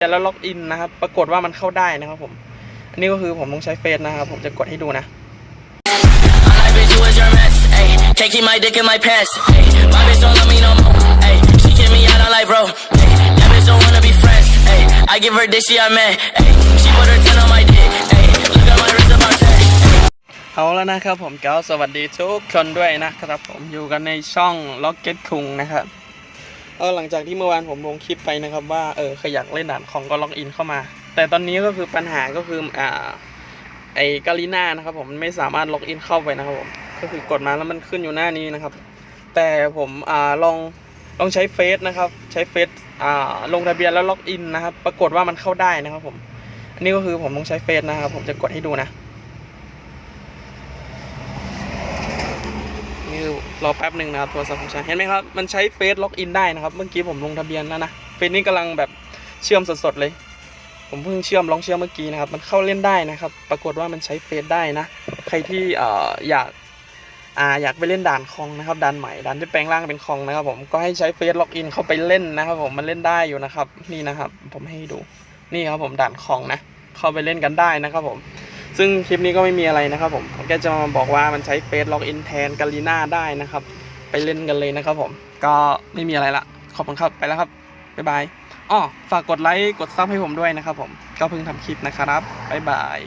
แล้วล็อกอินนะครับ ปรากฏว่ามันเข้าได้นะครับผม อันนี้ก็คือผมต้องใช้เฟซนะครับ ผมจะกดให้ดูนะ My bitch, you was your mess. Ayy, can't keep my dick in my pants. Ayy, my bitch don't love me no more. Ayy, she kick me out on like bro. Ayy, that bitch don't wanna be friends. Ayy, I give her dick, she a man. Ayy, she put her ten on my dick. Ayy, look at my wrist about ten. เอาแล้วนะครับผมก็สวัสดีทุกคนด้วยนะครับผมอยู่กันในช่อง Rocket คุงนะครับ เออหลังจากที่เมื่อวานผมลงคลิปไปนะครับว่าเออใครอยากเล่นด่านของก็ล็อกอินเข้ามา แต่ตอนนี้ก็คือปัญหาก็คืออ่าไอ้กาลิน่านะครับผมไม่สามารถล็อกอินเข้าไปนะครับผมก็คือกดมาแล้วมันขึ้นอยู่หน้านี้นะครับ แต่ผมอ่าลองลองใช้เฟซนะครับใช้เฟซอ่าลงทะเบียนแล้วล็อกอินนะครับปรากฏว่ามันเข้าได้นะครับผมอันนี้ก็คือผมต้องใช้เฟซนะครับผมจะกดให้ดูนะ นี่ รอแป๊บหนึ่งนะครับโทรศัพท์ผมใช้เห็นไหมครับ มันใช้เฟซล็อกอินได้นะครับ เมื่อกี้ผมลงทะเบียนแล้วนะเฟซนี้กำลังแบบเชื่อมสดๆเลย ผมเพิ่งเชื่อมลองเชื่อมเมื่อกี้นะครับ มันเข้าเล่นได้นะครับ ปรากฏว่ามันใช้เฟซได้นะ ใครที่อออยากอ่าอยากไปเล่นด่านคองนะครับด่านใหม่ด่านที่แปลงร่างเป็นคองนะครับ ผมก็ให้ใช้เฟซล็อกอินเข้าไปเล่นนะครับ ผมมันเล่นได้อยู่นะครับ นี่นะครับ ผมให้ดูนี่ครับผมด่านคองนะ เข้าไปเล่นกันได้นะครับผม ซึ่งคลิปนี้ก็ไม่มีอะไรนะครับผมแกจะมาบอกว่ามันใช้เฟซล็อกอินแทนกาลีน่าได้นะครับ ไปเล่นกันเลยนะครับผม ก็ไม่มีอะไรละ ขอบคุณครับ ไปแล้วครับ บ๊ายบาย อ้อ ฝากกดไลค์ กดซับให้ผมด้วยนะครับผม ก็เพิ่งทำคลิปนะครับ บ๊ายบาย